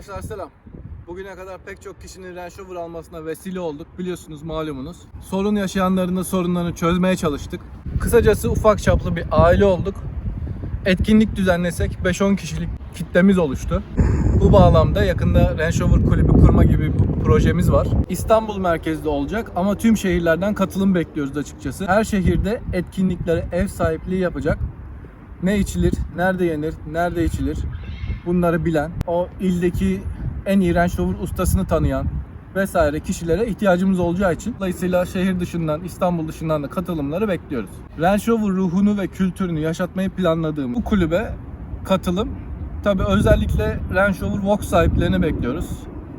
Arkadaşlar selam. Bugüne kadar pek çok kişinin Range Rover almasına vesile olduk. Biliyorsunuz malumunuz. Sorun yaşayanların da sorunlarını çözmeye çalıştık. Kısacası ufak çaplı bir aile olduk. Etkinlik düzenlesek 5-10 kişilik kitlemiz oluştu. Bu bağlamda yakında Range Rover kulübü kurma gibi bir projemiz var. İstanbul merkezde olacak ama tüm şehirlerden katılım bekliyoruz açıkçası. Her şehirde etkinliklere ev sahipliği yapacak ne içilir, nerede yenir, nerede içilir bunları bilen, o ildeki en Range Rover ustasını tanıyan vesaire kişilere ihtiyacımız olacağı için dolayısıyla şehir dışından, İstanbul dışından da katılımları bekliyoruz. Range Rover ruhunu ve kültürünü yaşatmayı planladığım bu kulübe katılım tabi özellikle Range Rover Vox sahiplerini bekliyoruz.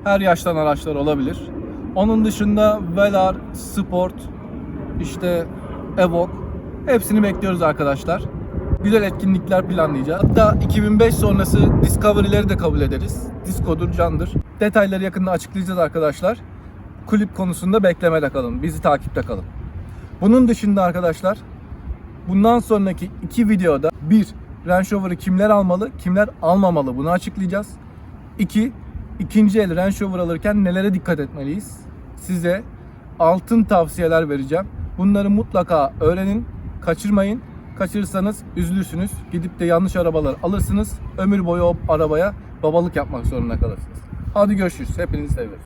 Her yaştan araçlar olabilir. Onun dışında Velar, Sport, işte Evoque hepsini bekliyoruz arkadaşlar güzel etkinlikler planlayacağız. Hatta 2005 sonrası Discovery'leri de kabul ederiz. Diskodur, candır. Detayları yakında açıklayacağız arkadaşlar. Kulüp konusunda beklemede kalın. Bizi takipte kalın. Bunun dışında arkadaşlar bundan sonraki iki videoda bir Range Rover'ı kimler almalı, kimler almamalı bunu açıklayacağız. İki, ikinci el Range Rover alırken nelere dikkat etmeliyiz? Size altın tavsiyeler vereceğim. Bunları mutlaka öğrenin, kaçırmayın. Kaçırırsanız üzülürsünüz. Gidip de yanlış arabalar alırsınız. Ömür boyu o arabaya babalık yapmak zorunda kalırsınız. Hadi görüşürüz. Hepinizi seviyoruz.